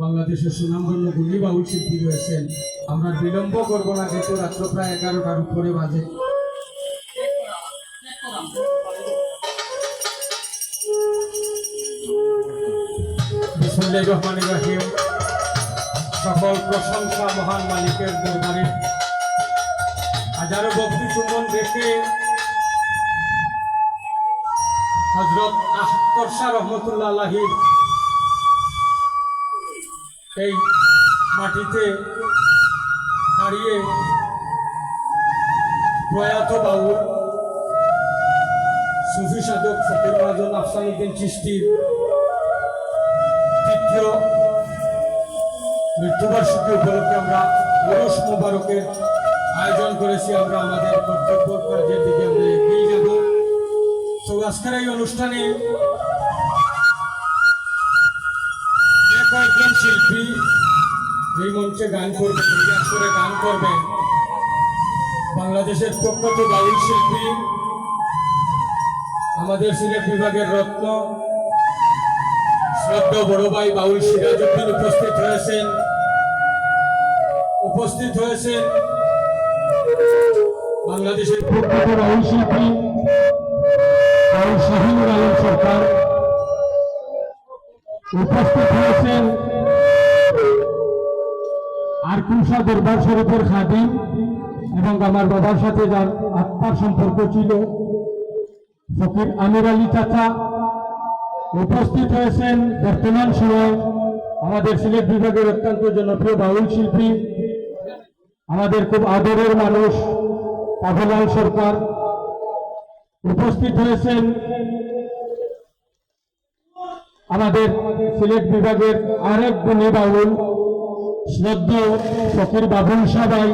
বাংলাদেশের সুনামধন্য গুলি বাউল শিল্পী রয়েছেন। আমরা বিলম্ব করব না, যেহেতু রাত্র প্রায় এগারোটার উপরে বাজে। সকল প্রশংসা মহান মালিকের দরবারে। হাজারো ভক্তি চুম্বন রেখে হজরত আহতর শাহ রহমতুল্লাহ আলাহির এই মাটিতে দাঁড়িয়ে প্রয়াত বাউল সুফি সাধক ফকির মহাজন আফসানুদ্দিন চিস্তির তৃতীয় মৃত্যুবার্ষিকী উপলক্ষে আমরা ওরস মোবারকের আয়োজন করেছি। আমরা আমাদের কর্তব্য কাজের দিকে আমরা এগিয়ে যাব। তো আজকের এই অনুষ্ঠানে শিল্পী এই মঞ্চে গান করবেন রিয়াজ করে গান করবেন বাংলাদেশের প্রখ্যাত বাউল শিল্পী, আমাদের সিলেট বিভাগের রত্ন, শ্রদ্ধা বড় ভাই বাউল সিরাজউদ্দিন উপস্থিত হয়েছেন। উপস্থিত হয়েছেন বাংলাদেশের প্রখ্যাত বাউল শিল্পী আরকুশা দরবার শরীফের খাদিম এবং আমার বাবার সাথে যার আত্মার সম্পর্ক ছিল, ফকির আমির আলী চাচা উপস্থিত হয়েছেন বর্তমান সময়ে আমাদের সিলেট বিভাগের অত্যন্ত জনপ্রিয় বাউল শিল্পী, আমাদের খুব আদরের মানুষ পাভলাল সরকার উপস্থিত হয়েছেন আমাদের সিলেট বিভাগের আরেক গুণী বাউল শ্রদ্ধ ফকির বাবুল সাবাই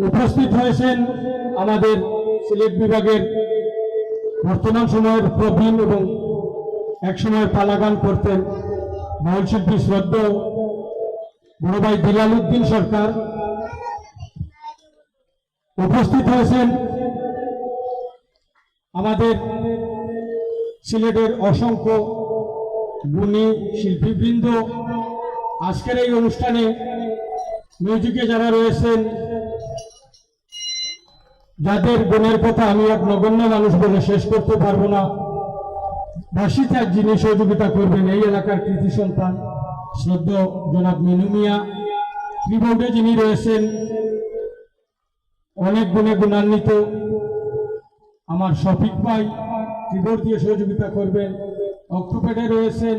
উপস্থিত হয়েছেন আমাদের সিলেট বিভাগের বর্তমান সময়ের প্রবীণ এবং একসময় পালাগান করতেন বাউল শিল্পী শ্রদ্ধ বড় ভাই বিলাল উদ্দিন সরকার। উপস্থিত হয়েছেন আমাদের সিলেটের অসংখ্য গুণী শিল্পীবৃন্দ আজকের এই অনুষ্ঠানে মিউজিকে যারা রয়েছেন, যাদের গুণের কথা আমি এক নগণ্য মানুষ বলে শেষ করতে পারব না ভাষিত এক যিনি সহযোগিতা করবেন এই এলাকার কৃতি সন্তান, শ্রদ্ধ জনাব মিনু মিয়া। কিবোর্ডে যিনি রয়েছেন, অনেক গুণে গুণান্বিত। আমার শফিক ভাই কিবোর্ড দিয়ে সহযোগিতা করবেন। অক্টোপেডে রয়েছেন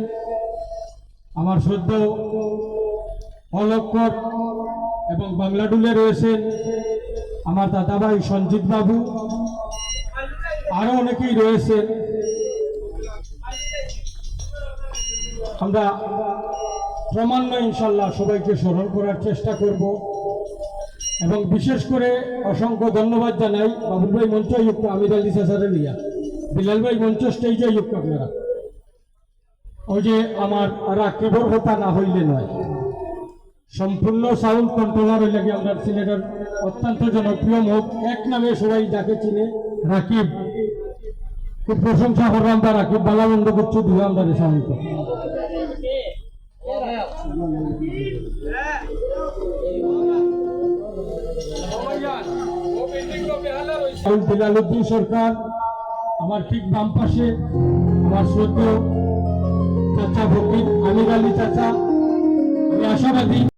আমার শ্রদ্ধ অলক্ষর এবং বাংলাডুলে রয়েছেন আমার দাদাভাই সঞ্জিত বাবু। আরও অনেকেই রয়েছেন। আমরা ক্রমান্বয়ে ইনশাল্লাহ সবাইকে স্মরণ করার চেষ্টা করব। এবং বিশেষ করে অসংখ্য ধন্যবাদ জানাই বাবুল ভাই মঞ্চ আমির আলী সাসারে নিয়া বিলাল ভাই মঞ্চ স্টেজে যুক্ত আপনারা। ওই যে আমার রাকিবর কথা না হইলে নয়। সম্পূর্ণ সাউন্ড কন্ট্রোলার হইলে কি আমরা সিলেটের অত্যন্ত জনপ্রিয় মুখ। এক নামে সবাই যাকে চিনে, রাকিব। খুব প্রশংসা করলাম তা রাকিব বালা বন্ধ করছ দুই আমরা সাউন্ড বিলাল উদ্দিন সরকার, আমার ঠিক বাম পাশে, আমার শ্রদ্ধেয় চাচা ফকির আমির আলী চাচা আমি আশাবাদী